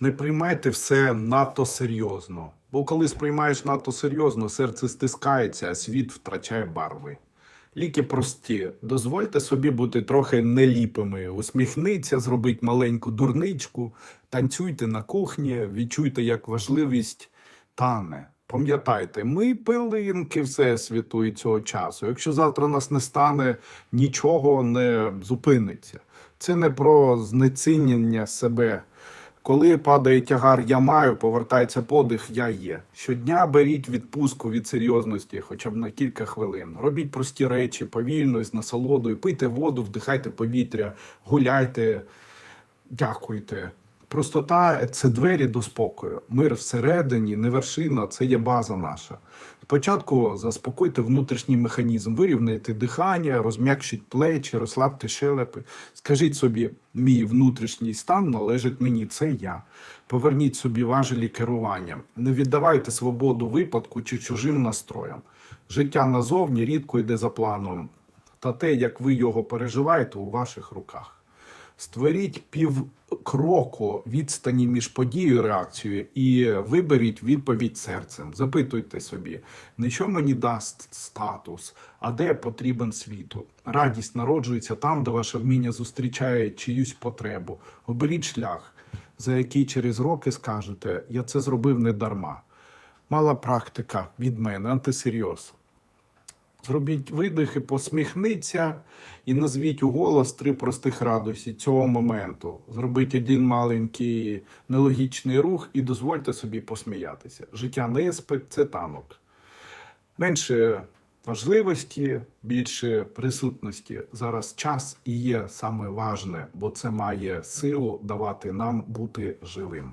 Не приймайте все надто серйозно. Бо коли сприймаєш надто серйозно, серце стискається, а світ втрачає барви. Ліки прості. Дозвольте собі бути трохи неліпими. Усміхніться, зробіть маленьку дурничку, танцюйте на кухні, відчуйте, як важливість тане. Пам'ятайте, ми пилинки Всесвіту і цього часу. Якщо завтра нас не стане, нічого не зупиниться. Це не про знецінення себе. Коли падає тягар, я маю, повертається подих, я є. Щодня беріть відпустку від серйозності, хоча б на кілька хвилин. Робіть прості речі повільно, з насолодою, пийте воду, вдихайте повітря, гуляйте, дякуйте. Простота це двері до спокою. Мир всередині, не вершина, це є база наша. Спочатку заспокойте внутрішній механізм, вирівняйте дихання, розм'якшіть плечі, розслабте щелепи. Скажіть собі, мій внутрішній стан належить мені, це я. Поверніть собі важелі керування. Не віддавайте свободу випадку чи чужим настроям. Життя назовні рідко йде за планом, та те, як ви його переживаєте, у ваших руках. Створіть півкроку відстані між подією і реакцією і виберіть відповідь серцем. Запитуйте собі, що мені дасть статус, а де потрібен світу. Радість народжується там, де ваше вміння зустрічає чиюсь потребу. Оберіть шлях, за який через роки скажете, я це зробив не дарма. Мала практика від мене, антисерйоз. Зробіть видихи, посміхніться і назвіть у голос три простих радості цього моменту. Зробіть один маленький нелогічний рух і дозвольте собі посміятися. Життя не іспит, це танок. Менше важливості, більше присутності. Зараз час і є саме важне, бо це має силу давати нам бути живим.